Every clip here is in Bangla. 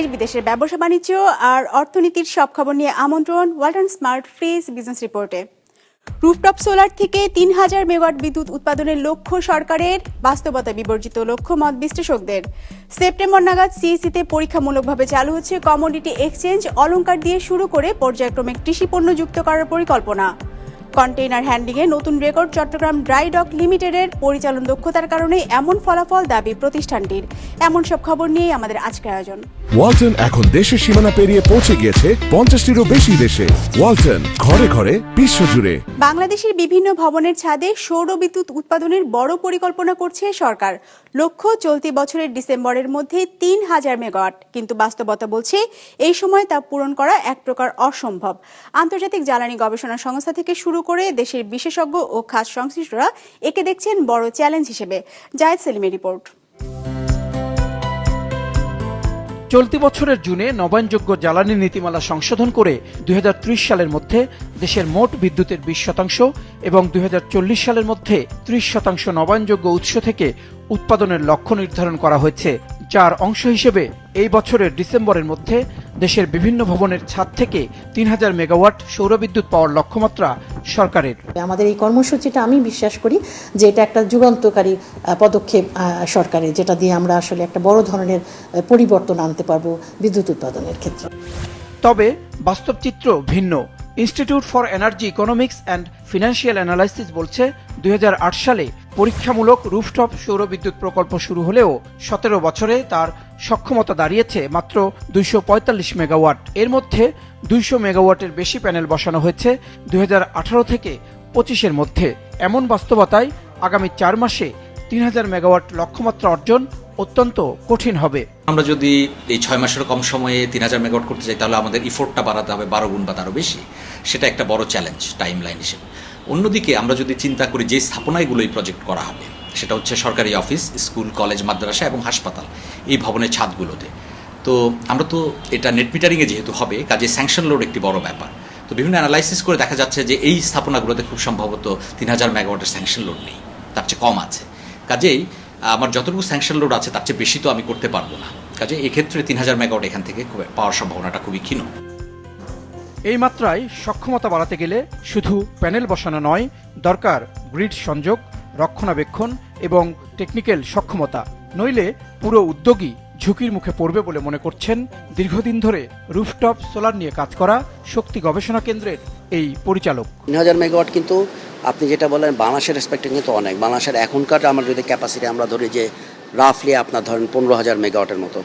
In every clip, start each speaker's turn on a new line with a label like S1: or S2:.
S1: দেশ, বিদেশের ব্যবসা বাণিজ্য আর অর্থনীতির সব খবর নিয়ে আমন্ত্রণ ওয়ালটন স্মার্ট ফ্রিজ বিজনেস রিপোর্টে। রুফটপ সোলার থেকে তিন হাজার মেগাওয়াট বিদ্যুৎ উৎপাদনের লক্ষ্য সরকারের বাস্তবতা বিবর্জিত লক্ষ্য মত বিশ্লেষকদের। সেপ্টেম্বর নাগাদ সিএসিতে পরীক্ষামূলকভাবে চালু হচ্ছে কমোডিটি এক্সচেঞ্জ অলংকার দিয়ে শুরু করে পর্যায়ক্রমে কৃষি পণ্য যুক্ত করার পরিকল্পনা। কন্টেইনার হ্যান্ডলিংয়ে নতুন রেকর্ড চট্টগ্রাম ড্রাই ডক লিমিটেডের পরিচালন দক্ষতার কারণে এমন ফলাফল দাবি প্রতিষ্ঠানটির। এমন সব খবর নিয়ে আমাদের আজকের আয়োজন।
S2: ওয়ালটন এখন দেশের সীমানা পেরিয়ে পৌঁছে গিয়েছে পঞ্চাশটিরও বেশি দেশে। ওয়ালটন ঘরে ঘরে বিশ্বজুড়ে।
S1: বাংলাদেশের বিভিন্ন ভবনের ছাদে সৌর বিদ্যুৎ উৎপাদনের বড় পরিকল্পনা করছে সরকার। লক্ষ্য চলতি বছরের ডিসেম্বরের মধ্যে তিন হাজার মেগাওয়াট। কিন্তু বাস্তবতা বলছে এই সময় তা পূরণ করা এক প্রকার অসম্ভব। আন্তর্জাতিক জ্বালানি গবেষণা সংস্থা থেকে শুরু করে দেশের বিশেষজ্ঞ ও খাস সংশ্লিষ্টরা একে দেখছেন বড় চ্যালেঞ্জ হিসেবে। জায়েদ সেলিমের রিপোর্ট।
S3: চলতি বছরের জুনে নবায়নযোগ্য জ্বালানি নীতিমালা সংশোধন করে দুই হাজার ত্রিশ সালের মধ্যে দেশের মোট বিদ্যুতের বিশ শতাংশ এবং দুই হাজার চল্লিশ সালের মধ্যে ত্রিশ শতাংশ নবায়নযোগ্য উৎস থেকে উৎপাদনের লক্ষ্য নির্ধারণ করা হয়েছে, যার অংশ হিসেবে এই বছরের ডিসেম্বরের মধ্যে দেশের বিভিন্ন ভবনের ছাদ থেকে তিন হাজার মেগাওয়াট সৌরবিদ্যুৎ পাওয়ার লক্ষ্যমাত্রা সরকারের।
S4: আমাদের এই কর্মসূচিটা আমি বিশ্বাস করি যে এটা একটা যুগান্তকারী পদক্ষেপ সরকারের যেটা দিয়ে আমরা আসলে একটা বড় ধরনের পরিবর্তন আনতে পারব বিদ্যুৎ উৎপাদনের ক্ষেত্রে।
S3: তবে বাস্তব চিত্র ভিন্ন। Institute for energy economics and financial analysis বলছে দুই হাজার আট সালে পরীক্ষামূলক রুফটপ সৌর বিদ্যুৎ প্রকল্প শুরু হলেও সতেরো বছরে তার সক্ষমতা দাঁড়িয়েছে মাত্র দুইশো পঁয়তাল্লিশ মেগাওয়াট। এর মধ্যে দুইশো মেগাওয়াটের বেশি প্যানেল বসানো হয়েছে দুই হাজার আঠারো থেকে পঁচিশের মধ্যে। এমন বাস্তবতায় আগামী চার মাসে তিন হাজার মেগাওয়াট লক্ষ্যমাত্রা অর্জন অত্যন্ত কঠিন হবে।
S5: আমরা যদি এই ছয় মাসের কম সময়ে তিন হাজার মেগাওয়াট করতে চাই, তাহলে আমাদের ইফোর্টটা বাড়াতে হবে বারো গুণ বা তারও বেশি। সেটা একটা বড় চ্যালেঞ্জ টাইম লাইন হিসেবে। অন্যদিকে আমরা যদি চিন্তা করি যে স্থাপনাগুলো এই প্রজেক্ট করা হবে, সেটা হচ্ছে সরকারি অফিস স্কুল কলেজ মাদ্রাসা এবং হাসপাতাল এই ভবনের ছাদগুলোতে। তো আমরা তো এটা নেট মিটারিংয়ে যেহেতু হবে, কাজে স্যাংশন লোড একটি বড় ব্যাপার। তো বিভিন্ন অ্যানালাইসিস করে দেখা যাচ্ছে যে এই স্থাপনাগুলোতে খুব সম্ভবত তিন হাজার মেগাওয়াটের স্যাংশন লোড নেই, তার চেয়ে কম আছে। কাজেই আমার যতটুকু স্যাংশন লোড আছে, তার চেয়ে বেশি তো আমি করতে পারব না। কাজে এক্ষেত্রে তিন হাজার মেগাওয়াট এখান থেকে পাওয়ার সম্ভাবনাটা খুবই ক্ষীণ।
S3: এই মাত্রায় সক্ষমতা বাড়াতে গেলে শুধু প্যানেল বসানো নয়, দরকার গ্রিড সংযোগ, রক্ষণাবেক্ষণ এবং টেকনিক্যাল সক্ষমতা। নইলে পুরো উদ্যোগই ঝুঁকির মুখে পড়বে বলে মনে করছেন দীর্ঘদিন ধরে রুফটপ সোলার নিয়ে কাজ করা শক্তি গবেষণা কেন্দ্রের এই পরিচালক।
S6: তিন হাজার মেগাওয়াট কিন্তু আপনি যেটা বলেন, বাংলাদেশের রেসপেক্টে কিন্তু অনেক। বাংলাদেশের এখনকার আমার যদি ক্যাপাসিটি আমরা ধরি যে রাফলি আপনার ধরেন পনেরো হাজার মেগাওয়াটের মতো।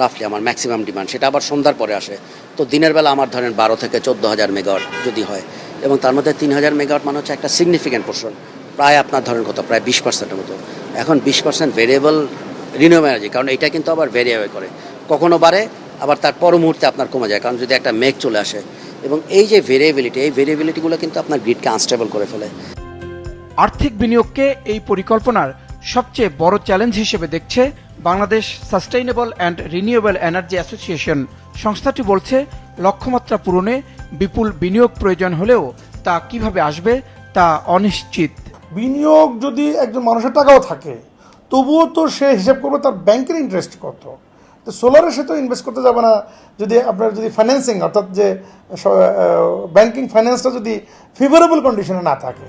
S6: রাফলি আমার ম্যাক্সিমাম ডিমান্ড সেটা আবার সন্ধ্যার পরে আসে। তো দিনের বেলা আমার ধরেন বারো থেকে চোদ্দ হাজার মেগাওয়াট যদি হয়, এবং তার মধ্যে তিন হাজার মেগাওয়াট মানে হচ্ছে একটা সিগনিফিক্যান্ট পোর্শন প্রায় আপনার ধরেন কত, প্রায় বিশ পার্সেন্টের মতো। এখন বিশ পার্সেন্ট ভেরিয়েবল রিনিউয়েবল এনার্জি কারণ এটা কিন্তু আবার ভেরিয়েবল করে। কখনো বাড়ে, আবার তার পর মুহূর্তে আপনার কমে যায়, কারণ যদি একটা মেঘ চলে আসে, এবং এই যে ভেরিয়েবিলিটি এই ভেরিয়েবিলিটিগুলো কিন্তু আপনার গ্রিডকে আনস্টেবল করে ফেলে।
S3: আর্থিক বিনিয়োগকে এই পরিকল্পনার সবচেয়ে বড় চ্যালেঞ্জ হিসেবে দেখছে Bangladesh sustainable and renewable energy association সংস্থাটি বলছে, লক্ষ্যমাত্রা পূরণে বিপুল বিনিয়োগ প্রয়োজন হলেও তা কীভাবে আসবে তা অনিশ্চিত।
S7: বিনিয়োগ যদি একজন মানুষের টাকাও থাকে, তবুও তো সে হিসাব করবে তার ব্যাংকের ইন্টারেস্ট কত। তো সোলারে সে তো ইনভেস্ট করতে যাবে না, যদি আপনার যদি ফাইন্যান্সিং অর্থাৎ যে ব্যাংকিং ফাইন্যান্সটা যদি ফেভারেবল কন্ডিশনে না থাকে।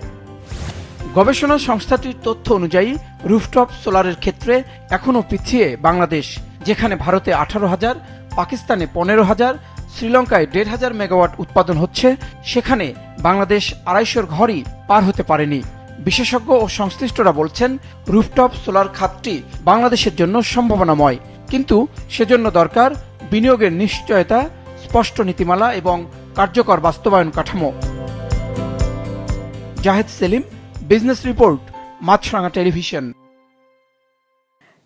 S3: গবেষণা সংস্থাটির তথ্য অনুযায়ী রুফটপ সোলারের ক্ষেত্রে এখনও পিছিয়ে বাংলাদেশ, যেখানে ভারতে আঠারো হাজার, পাকিস্তানে পনেরো হাজার, শ্রীলঙ্কায় দেড় হাজার মেগাওয়াট উৎপাদন হচ্ছে, সেখানে বাংলাদেশ আড়াইশোর ঘরই পার হতে পারেনি। বিশেষজ্ঞ ও সংশ্লিষ্টরা বলছেন, রুফটপ সোলার খাতটি বাংলাদেশের জন্য সম্ভাবনাময়, কিন্তু সেজন্য দরকার বিনিয়োগের নিশ্চয়তা, স্পষ্ট নীতিমালা এবং কার্যকর বাস্তবায়ন কাঠামো। Zahed Selim business report Maasranga television.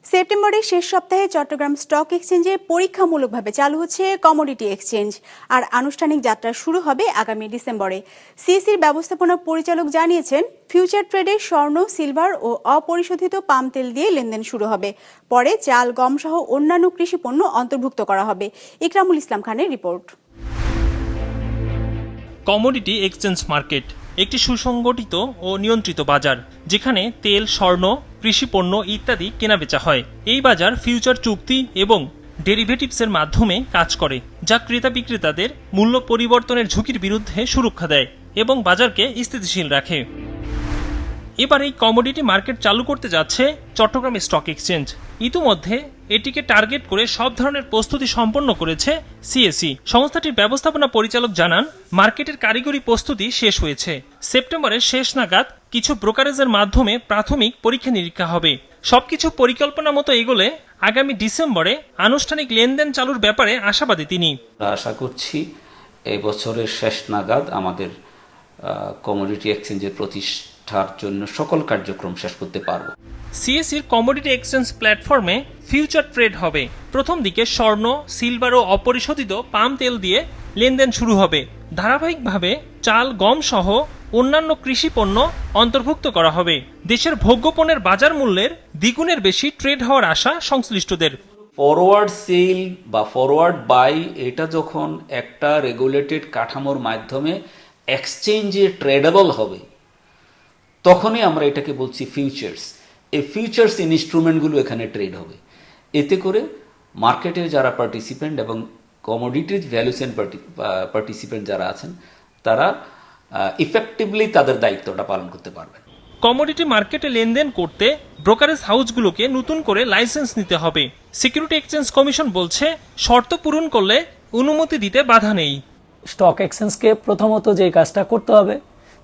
S1: সেপ্টেম্বরের শেষ সপ্তাহে চট্টগ্রাম স্টক এক্সচেঞ্জে পরীক্ষামূলকভাবে চালু হচ্ছে কমোডিটি এক্সচেঞ্জ আর আনুষ্ঠানিক যাত্রা শুরু হবে আগামী ডিসেম্বরে। সিএসির ব্যবস্থাপনা পরিচালক জানিয়েছেন ফিউচার ট্রেডে স্বর্ণ সিলভার ও অপরিশোধিত পাম তেল দিয়ে লেনদেন শুরু হবে। পরে চাল গম সহ অন্যান্য কৃষি পণ্য অন্তর্ভুক্ত করা হবে। ইকরামুল ইসলাম খানের রিপোর্ট।
S8: কমোডিটি এক্সচেঞ্জ মার্কেট একটি সুসংগঠিত ও নিয়ন্ত্রিত বাজার, যেখানে তেল, স্বর্ণ, কৃষি পণ্য ইত্যাদি কেনাবেচা হয়। এই বাজার ফিউচার চুক্তি এবং ডেরিভেটিভসের মাধ্যমে কাজ করে, যা ক্রেতা বিক্রেতাদের মূল্য পরিবর্তনের ঝুঁকির বিরুদ্ধে সুরক্ষা দেয় এবং বাজারকে স্থিতিশীল রাখে। এবার এই কমোডিটি মার্কেট চালু করতে যাচ্ছে চট্টগ্রাম স্টক এক্সচেঞ্জ ইতিমধ্যে এটিকে টার্গেট করে সব ধরনের প্রস্তুতি সম্পন্ন করেছে সিএসি সংস্থাটির ব্যবস্থাপনা পরিচালক জানান মার্কেটের কারিগরি প্রস্তুতি শেষ হয়েছে। সেপ্টেম্বরের শেষ নাগাদ কিছু ব্রোকারেজের মাধ্যমে প্রাথমিক পরীক্ষা নিরীক্ষা হবে। সবকিছু পরিকল্পনা মতো এগোলে আগামী ডিসেম্বরে আনুষ্ঠানিক লেনদেন চালুর ব্যাপারে আশাবাদী তিনি।
S9: আশা করছি এই বছরের শেষ নাগাদ আমাদের কমোডিটি এক্সচেঞ্জের প্রতিষ্ঠার জন্য সকল কার্যক্রম শেষ করতে পারব।
S8: সিএসির কমোডিটি এক্সচেঞ্জ প্ল্যাটফর্মে ফিউচার ট্রেড হবে। প্রথম দিকে স্বর্ণ সিলভার ও অপরিশোধিত পাম তেল দিয়ে লেনদেন শুরু হবে। ধারাবাহিকভাবে চাল, গম সহ অন্যান্য কৃষি পণ্য অন্তর্ভুক্ত করা হবে। দেশের ভোগ্যপণ্যের বাজার মূল্যের দ্বিগুণের বেশি ট্রেড হওয়ার আশা সংশ্লিষ্টদের।
S9: ফরওয়ার্ড সেল বা ফরওয়ার্ড বাই এটা যখন একটা রেগুলেটেড কাঠামোর মাধ্যমে এক্সচেঞ্জে ট্রেডেবল হবে, তখনই আমরা এটাকে বলছি ফিউচার্স এই ফিউচার্স ইনস্ট্রুমেন্টগুলো এখানে ট্রেড হবে। এতে করে মার্কেটে যারা পার্টিসিপেন্ট এবং কমোডিটিজ ভ্যালুসেন পার্টিসিপেন্ট যারা আছেন তারা ইফেক্টিভলি তাদের দায়িত্বটা পালন করতে পারবেন।
S8: কমোডিটি মার্কেটে লেনদেন করতে ব্রোকারেজ হাউসগুলোকে নতুন করে লাইসেন্স নিতে হবে। সিকিউরিটি এক্সচেঞ্জ কমিশন বলছে শর্ত পূরণ করলে অনুমতি দিতে বাধা নেই।
S10: স্টক এক্সচেঞ্জকে প্রথমত যে কাজটা করতে হবে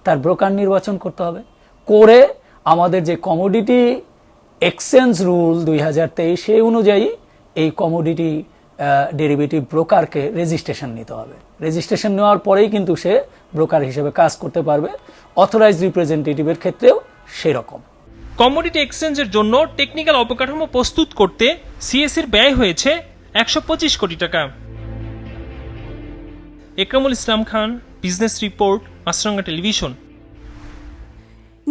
S10: তার ব্রোকার নির্বাচন করতে হবে। করে আমাদের যে কমোডিটি এক্সচেঞ্জ রুল দুই হাজার তেইশ সেই অনুযায়ী এই কমোডিটি ডেরিভেটিভ ব্রোকারকে রেজিস্ট্রেশন নিতে হবে। রেজিস্ট্রেশন নেওয়ার পরেই কিন্তু সে ব্রোকার হিসেবে কাজ করতে পারবে। অথরাইজ রিপ্রেজেন্টেটিভের ক্ষেত্রেও সেরকম।
S8: কমোডিটি এক্সচেঞ্জের জন্য টেকনিক্যাল অবকাঠামো প্রস্তুত করতে সিএসির ব্যয় হয়েছে একশো পঁচিশ কোটি টাকা। Ekramul Islam Khan business report Maasranga television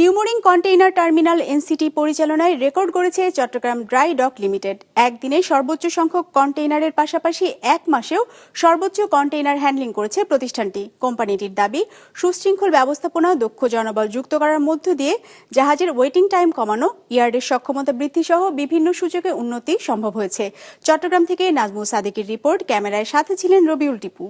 S1: new mooring container terminal NCT পরিচালনায় রেকর্ড করেছে চট্টগ্রাম ড্রাই ডক লিমিটেড একদিনে সর্বোচ্চ সংখ্যক কন্টেইনারের পাশাপাশি এক মাসেও সর্বোচ্চ কন্টেইনার হ্যান্ডলিং করেছে প্রতিষ্ঠানটি। কোম্পানিটির দাবি, সুশৃঙ্খল ব্যবস্থাপনা, দক্ষ জনবল যুক্ত করার মধ্য দিয়ে জাহাজের ওয়েটিং টাইম কমানো, ইয়ার্ডের সক্ষমতা বৃদ্ধি সহ বিভিন্ন সুযোগে উন্নতি সম্ভব হয়েছে। চট্টগ্রাম থেকে নাজমুল সাদিকের রিপোর্ট, ক্যামেরায় সাথে ছিলেন রবিউল টিপু।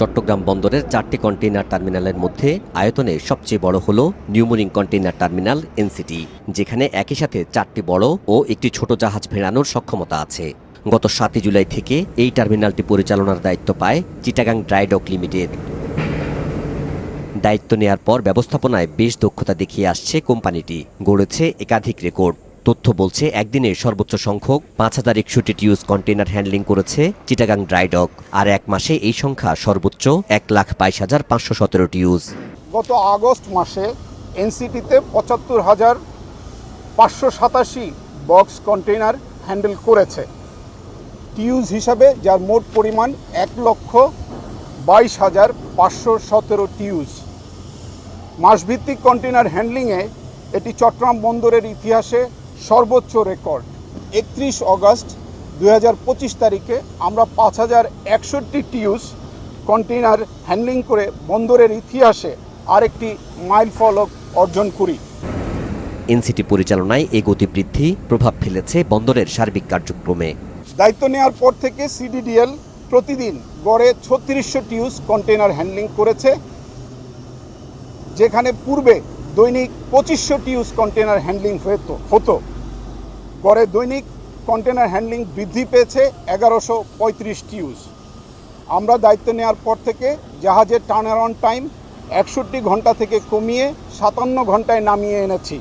S11: চট্টগ্রাম বন্দরের চারটি কন্টেইনার টার্মিনালের মধ্যে আয়তনে সবচেয়ে বড় হল নিউমোরিং কন্টেইনার টার্মিনাল এনসিটি, যেখানে একই সাথে চারটি বড় ও একটি ছোট জাহাজ ভেড়ানোর সক্ষমতা আছে। গত সাতই জুলাই থেকে এই টার্মিনালটি পরিচালনার দায়িত্ব পায় চিটাগাং ড্রাইডক লিমিটেড। দায়িত্ব নেয়ার পর ব্যবস্থাপনায় বেশ দক্ষতা দেখিয়ে আসছে কোম্পানিটি, গড়েছে একাধিক রেকর্ড। তথ্য বলছে, একদিনে সর্বোচ্চ সংখ্যক পাঁচ হাজার একষট্টি টিউজ কন্টেইনার হ্যান্ডলিং করেছে চিটাগাং ড্রাইডক আর এক মাসে এই সংখ্যা সর্বোচ্চ এক লাখ বাইশ হাজার পাঁচশো সতেরো টিউজ
S12: গত আগস্ট মাসে এনসিটিতে পঁচাত্তর হাজার পাঁচশো সাতাশি বক্স কন্টেইনার হ্যান্ডেল করেছে। টিউজ হিসাবে যার মোট পরিমাণ এক লক্ষ বাইশ হাজার পাঁচশো সতেরো টিউজ মাসভিত্তিক কন্টেইনার হ্যান্ডলিংয়ে এটি চট্টগ্রাম বন্দরের ইতিহাসে সর্বোচ্চ রেকর্ড। একত্রিশ অগস্ট দুই তারিখে আমরা পাঁচ হাজার একষট্টি টিউস কন্টেইনার হ্যান্ডলিং করে বন্দরের ইতিহাসে আরেকটি মাইল ফলক অর্জন করি।
S11: এনসিটি পরিচালনায় এ গতি বৃদ্ধি প্রভাব ফেলেছে বন্দরের সার্বিক কার্যক্রমে।
S12: দায়িত্ব নেওয়ার পর থেকে সিডিডিএল প্রতিদিন গড়ে ছত্রিশশো টিউস কন্টেইনার হ্যান্ডলিং করেছে যেখানে পূর্বে দৈনিক পঁচিশশো টিউজ কন্টেনার হ্যান্ডলিং হতো হতো। গড়ে দৈনিক কন্টেনার হ্যান্ডলিং বৃদ্ধি পেয়েছে এগারোশো পঁয়ত্রিশ টিউজ আমরা দায়িত্ব নেওয়ার পর থেকে জাহাজের টার্ন অ্যারাউন্ড টাইম একষট্টি ঘণ্টা থেকে কমিয়ে সাতান্ন ঘন্টায় নামিয়ে এনেছি।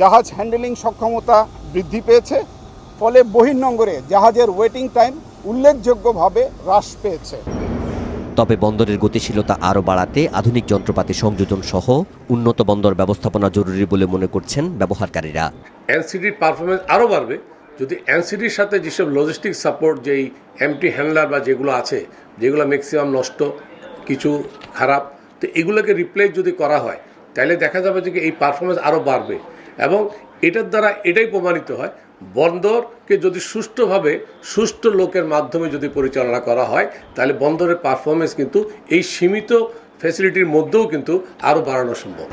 S12: জাহাজ হ্যান্ডেলিং সক্ষমতা বৃদ্ধি পেয়েছে, ফলে বহির্নগরে জাহাজের ওয়েটিং টাইম উল্লেখযোগ্যভাবে হ্রাস পেয়েছে।
S11: তবে বন্দরের গতিশীলতা আরও বাড়াতে আধুনিক যন্ত্রপাতি সংযোজন সহ উন্নত বন্দর ব্যবস্থাপনা জরুরি বলে মনে করছেন ব্যবহারকারীরা।
S13: এনসিডির পারফরমেন্স আরও বাড়বে। যদি এনসিডির সাথে যেসব লজিস্টিক সাপোর্ট যেই এমটি হ্যান্ডলার বা যেগুলো আছে, যেগুলো ম্যাক্সিমাম নষ্ট, কিছু খারাপ, তো এগুলোকে রিপ্লেস যদি করা হয়, তাহলে দেখা যাবে যে এই পারফরমেন্স আরও বাড়বে। এবং এটার দ্বারা এটাই প্রমাণিত হয় বন্দরকে যদি সুষ্ঠুভাবে সুষ্ঠু লোকের মাধ্যমে যদি পরিচালনা করা হয়, তাহলে বন্দরের পারফরমেন্স কিন্তু এই সীমিত ফ্যাসিলিটির মধ্যেও কিন্তু আরও বাড়ানো সম্ভব।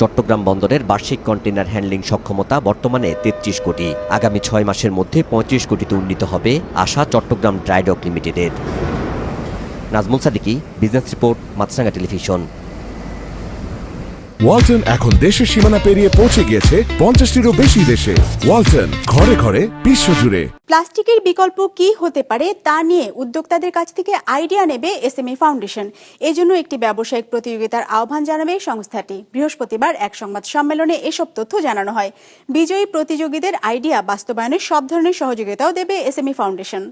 S11: চট্টগ্রাম বন্দরের বার্ষিক কন্টেনার হ্যান্ডলিং সক্ষমতা বর্তমানে তেত্রিশ কোটি। আগামী ছয় মাসের মধ্যে পঁয়ত্রিশ কোটিতে উন্নীত হবে আশা চট্টগ্রাম ড্রাইডক লিমিটেডের। Nazmul Sadiki, business report, Maasranga television.
S2: Walton এখন দেশের সীমানা পেরিয়ে পৌঁছে গিয়েছে পঞ্চাশটিরও বেশি দেশে। ওয়ালটন ঘরে ঘরে বিশ্বজুড়ে।
S1: প্লাস্টিকের বিকল্প কি হতে পারে তা নিয়ে উদ্যোক্তাদের কাছ থেকে আইডিয়া নেবে এসএমই ফাউন্ডেশন। এজন্য একটি ব্যবসায়িক প্রতিযোগিতার আহ্বান জানাবে সংস্থাটি। বৃহস্পতিবার এক সংবাদ সম্মেলনে এসব তথ্য জানানো হয়। বিজয়ী প্রতিযোগীদের আইডিয়া বাস্তবায়নে সব ধরনের সহযোগিতাও দেবে এসএমই ফাউন্ডেশন।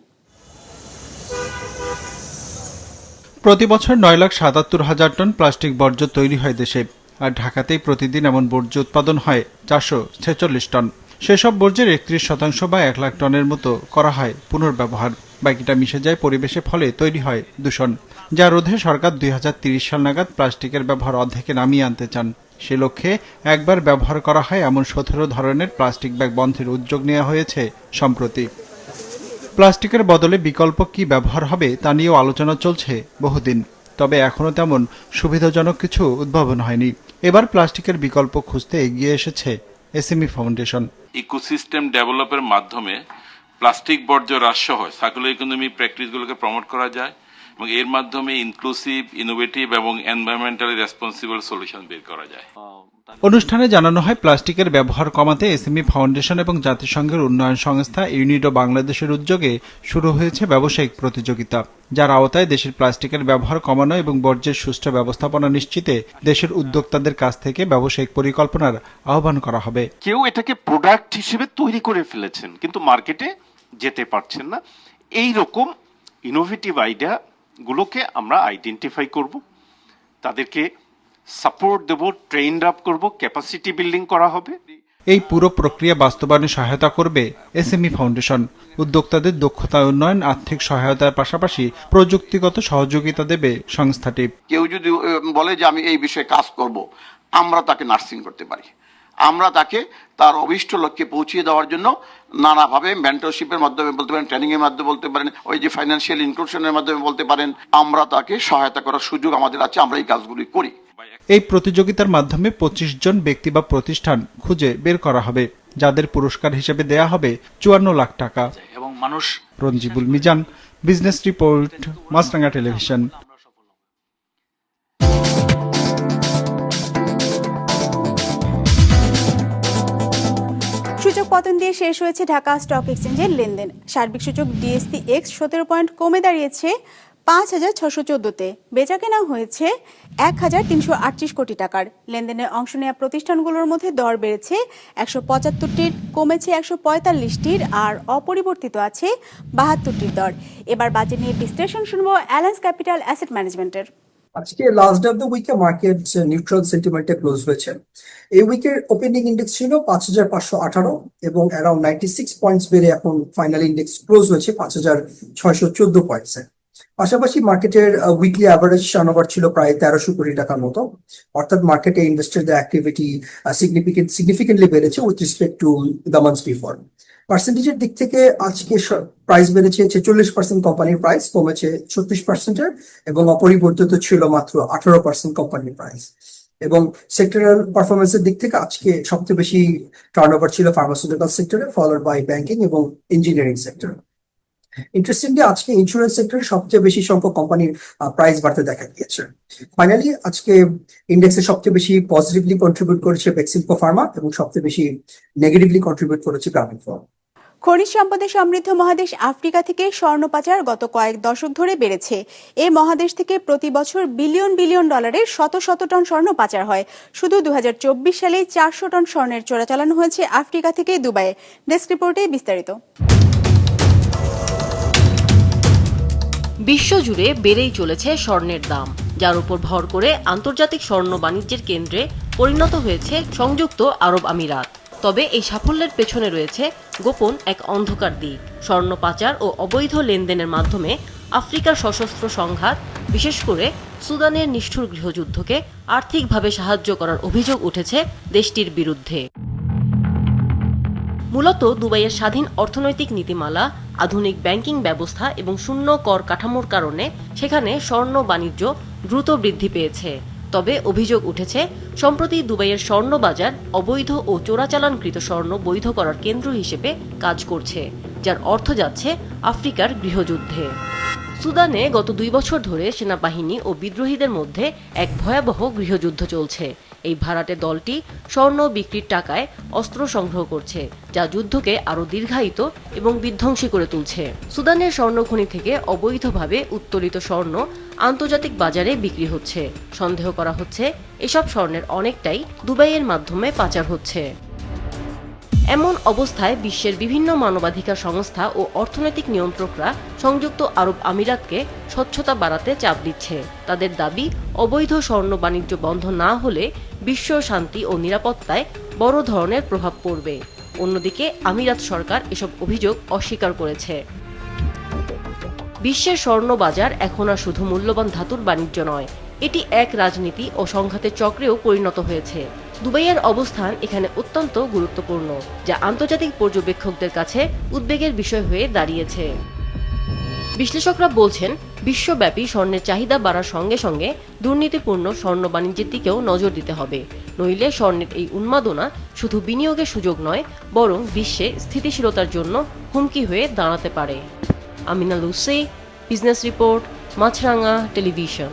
S14: প্রতি বছর নয় লাখ সাতাত্তর হাজার টন প্লাস্টিক বর্জ্য তৈরি হয় দেশে। আর ঢাকাতেই প্রতিদিন এমন বর্জ্য উৎপাদন হয় চারশো ছেচল্লিশ টন। সেসব বর্জ্যের একত্রিশ শতাংশ বা এক লাখ টনের মতো করা হয় পুনর্ব্যবহার। বাকিটা মিশে যায় পরিবেশে ফলে তৈরি হয় দূষণ, যা রোধে সরকার দুই সাল নাগাদ প্লাস্টিকের ব্যবহার অর্ধেকে নামিয়ে আনতে চান। সে লক্ষ্যে একবার ব্যবহার করা হয় এমন সতেরো ধরনের প্লাস্টিক ব্যাগ বন্ধের উদ্যোগ নেওয়া হয়েছে সম্প্রতি। প্লাস্টিকের বদলে বিকল্প কি ব্যবহার হবে তা নিয়েও আলোচনা চলছে বহুদিন, তবে এখনও তেমন সুবিধাজনক কিছু উদ্ভাবন হয়নি। এবার প্লাস্টিকের বিকল্প খুঁজতে এগিয়ে এসেছে এসএমই ফাউন্ডেশন।
S15: ইকোসিস্টেম ডেভেলপের মাধ্যমে প্লাস্টিক বর্জ্য হ্রাস সহ সার্কুলার ইকোনমি প্র্যাকটিসগুলোকে প্রমোট করা যায় এবং এর মাধ্যমে ইনক্লুসিভ ইনোভেটিভ এবং এনভায়রনমেন্টালি রেসপন্সিবল সলিউশন বের করা যায়।
S14: অনুষ্ঠানে জানানো হয়, প্লাস্টিকের ব্যবহার কমাতে এসএমই ফাউন্ডেশন এবং জাতিসংঘের উন্নয়ন সংস্থা ইউনিডো বাংলাদেশের উদ্যোগে শুরু হয়েছে ব্যবসায়িক প্রতিযোগিতা, যার আওতায় দেশের প্লাস্টিকের ব্যবহার কমানো এবং বর্জ্যের সুষ্ঠু ব্যবস্থাপনা নিশ্চিতে দেশের উদ্যোক্তাদের কাছ থেকে ব্যবসায়িক পরিকল্পনার আহ্বান করা হবে।
S16: কেউ এটাকে প্রোডাক্ট হিসেবে তৈরি করে ফেলেছেন, কিন্তু মার্কেটে যেতে পারছেন না। এই রকম ইনোভেটিভ আইডিয়াগুলোকে আমরা আইডেন্টিফাই করব, তাদেরকে সাপোর্ট দেব ট্রেন আপ করব ক্যাপাসিটি বিল্ডিং করা হবে।
S14: এই পুরো প্রক্রিয়া বাস্তবায়নে সহায়তা করবে এসএমই ফাউন্ডেশন উদ্যোক্তাদের দক্ষতা উন্নয়ন আর্থিক সহায়তার পাশাপাশি প্রযুক্তিগত সহযোগিতা দেবে সংস্থাটি।
S17: কেউ যদি বলে যে আমি এই বিষয়ে কাজ করব আমরা তাকে নার্সিং করতে পারি। আমরা তাকে তার অভিষ্ট লক্ষ্যে পৌঁছিয়ে দেওয়ার জন্য নানাভাবে মেন্টরশিপের মাধ্যমে বলতে পারেন ট্রেনিংয়ের মাধ্যমে বলতে পারেন ওই যে ফাইন্যান্সিয়াল ইনক্লুশনের মাধ্যমে বলতে পারেন আমরা তাকে সহায়তা করার সুযোগ আমাদের আছে আমরা এই কাজগুলি করি।
S14: এই প্রতিযোগিতার মাধ্যমে পঁচিশ জন ব্যক্তি বা প্রতিষ্ঠান খুঁজে বের করা হবে যাদের পুরস্কার হিসেবে দেয়া হবে চুয়ান্ন লাখ টাকা।
S16: এবং মানুষ
S14: Ranjibul Mizan business report Maasranga television
S1: পতন দিয়ে শেষ হয়েছে ঢাকা স্টক এক্সচেঞ্জের লেনদেন। সার্বিক সূচক ডিএসসি এক্স সতেরো পয়েন্ট কমে দাঁড়িয়েছে পাঁচ হাজার ছশো চোদ্দোতে। বেচা কেনা হয়েছে এক হাজার তিনশো আটত্রিশ কোটি টাকার। লেনদেনে অংশ নেওয়া প্রতিষ্ঠানগুলোর মধ্যে দর বেড়েছে একশো পঁচাত্তরটির, কমেছে একশো পঁয়তাল্লিশটির আর অপরিবর্তিত আছে বাহাত্তরটির দর। এবার বাজেট নিয়ে বিশ্লেষণ শুনব অ্যালায়েন্স ক্যাপিটাল অ্যাসেট ম্যানেজমেন্টের।
S18: আজকে লাস্ট অফ দ্য উইকে মার্কেট নিউট্রাল সেন্টিমেন্টে ক্লোজ হয়েছে। এই উইকের ওপেনিং ইন্ডেক্স ছিল পাঁচ হাজার পাঁচশো আঠারো এবং অ্যারাউন্ড নাইনটি সিক্স পয়েন্টস বেড়ে এখন ফাইনাল ইন্ডেক্স ক্লোজ হয়েছে পাঁচ হাজার ছয়শো চোদ্দ পয়েন্টসে পাশাপাশি মার্কেটের উইকলি অ্যাভারেজ টার্নওভার ছিল প্রায় তেরোশো কোটি টাকার মতো। অর্থাৎ মার্কেটে ইনভেস্টরদের অ্যাক্টিভিটি সিগনিফিকেন্ট সিগনিফিকেন্টলি বেড়েছে with respect to the months before পার্সেন্টেজের দিক থেকে আজকে প্রাইস বেড়েছে ছেচল্লিশ পার্সেন্ট কোম্পানির প্রাইস কমেছে ছত্রিশ পার্সেন্টের এবং অপরিবর্তিত ছিল মাত্র আঠারো পার্সেন্ট কোম্পানির প্রাইস এবং সেক্টরাল পারফরমেন্সের দিক থেকে আজকে সবচেয়ে বেশি টার্নওভার ছিল ফার্মাসিউটিক্যাল সেক্টরে ফলোড বাই ব্যাংকিং এবং ইঞ্জিনিয়ারিং সেক্টর ইন্টারেস্টিংলি আজকে ইন্স্যুরেন্স সেক্টরে সবচেয়ে বেশি সংখ্যক কোম্পানির প্রাইস বাড়তে দেখা গিয়েছে। ফাইনালি আজকে ইন্ডেক্সে সবচেয়ে বেশি পজিটিভলি কন্ট্রিবিউট করেছে বেক্সিমকো ফার্মা এবং সবচেয়ে বেশি নেগেটিভলি কন্ট্রিবিউট করেছে গ্রামীণ ফোন
S1: খনিজ সম্পদে সমৃদ্ধ মহাদেশ আফ্রিকা থেকে স্বর্ণ পাচার গত কয়েক দশক ধরে বেড়েছে। এ মহাদেশ থেকে প্রতি বছর বিলিয়ন বিলিয়ন ডলারের শত শত টন স্বর্ণ পাচার হয়। শুধু দু হাজার সালে চারশো টন স্বর্ণের চোরাচালান হয়েছে আফ্রিকা থেকে দুবাইয়ে। ডেস্ক রিপোর্টে বিস্তারিত।
S19: বিশ্বজুড়ে বেড়েই চলেছে স্বর্ণের দাম, যার উপর ভর করে আন্তর্জাতিক স্বর্ণ বাণিজ্যের কেন্দ্রে পরিণত হয়েছে সংযুক্ত আরব আমিরাত। তবে এই সাফল্যের পেছনে রয়েছে গোপন এক অন্ধকার দিক, স্বর্ণ পাচার ও অবৈধ লেনদেনের মাধ্যমে আফ্রিকার সশস্ত্র সংঘাত, বিশেষ করে সুদানের নিষ্ঠুর গৃহযুদ্ধকে আর্থিকভাবে সাহায্য করার অভিযোগ উঠেছে দেশটির বিরুদ্ধে। মূলত দুবাইয়ের স্বাধীন অর্থনৈতিক নীতিমালা, আধুনিক ব্যাংকিং ব্যবস্থা এবং শূন্য কর কাঠামোর কারণে সেখানে স্বর্ণ বাণিজ্য দ্রুত বৃদ্ধি পেয়েছে। তবে অভিযোগ উঠেছে, সম্প্রতি দুবাইয়ের স্বর্ণ বাজার অবৈধ ও চোরাচালানকৃত স্বর্ণ বৈধ করার কেন্দ্র হিসেবে কাজ করছে, যার অর্থ যাচ্ছে আফ্রিকার গৃহযুদ্ধে। সুদানে গত দুই বছর ধরে সেনাবাহিনী ও বিদ্রোহীদের মধ্যে এক ভয়াবহ গৃহযুদ্ধ চলছে। এই ভাড়াটে দলটি স্বর্ণ বিক্রির টাকায় অস্ত্র সংগ্রহ করছে, যা যুদ্ধকে আরও দীর্ঘায়িত এবং বিধ্বংসী করে তুলছে। সুদানের স্বর্ণখনি থেকে অবৈধভাবে উত্তোলিত স্বর্ণ আন্তর্জাতিক বাজারে বিক্রি হচ্ছে। সন্দেহ করা হচ্ছে, এসব স্বর্ণের অনেকটাই দুবাইয়ের মাধ্যমে পাচার হচ্ছে। এমন অবস্থায় বিশ্বের বিভিন্ন মানবাধিকার সংস্থা ও অর্থনৈতিক নিয়ন্ত্রকরা সংযুক্ত আরব আমিরাতকে স্বচ্ছতা বাড়াতে চাপ দিচ্ছে। তাদের দাবি, অবৈধ স্বর্ণ বাণিজ্য বন্ধ না হলে বিশ্ব শান্তি ও নিরাপত্তায় বড় ধরনের প্রভাব পড়বে। অন্যদিকে, আমিরাত সরকার এসব অভিযোগ অস্বীকার করেছে। বিশ্বের স্বর্ণ বাজার এখন আর শুধু মূল্যবান ধাতুর বাণিজ্য নয়, এটি এক রাজনীতি ও সংঘাতের চক্রেও পরিণত হয়েছে। দুবাইয়ের অবস্থান এখানে অত্যন্ত গুরুত্বপূর্ণ, যা আন্তর্জাতিক পর্যবেক্ষকদের কাছে উদ্বেগের বিষয় হয়ে দাঁড়িয়েছে। বিশ্লেষকরা বলছেন, বিশ্বব্যাপী স্বর্ণের চাহিদা বাড়ার সঙ্গে সঙ্গে দুর্নীতিপূর্ণ স্বর্ণ বাণিজ্যের দিকেও নজর দিতে হবে। নইলে স্বর্ণের এই উন্মাদনা শুধু বিনিয়োগের সুযোগ নয়, বরং বিশ্বে স্থিতিশীলতার জন্য হুমকি হয়ে দাঁড়াতে পারে। Amina Lucy business report, Maasranga television.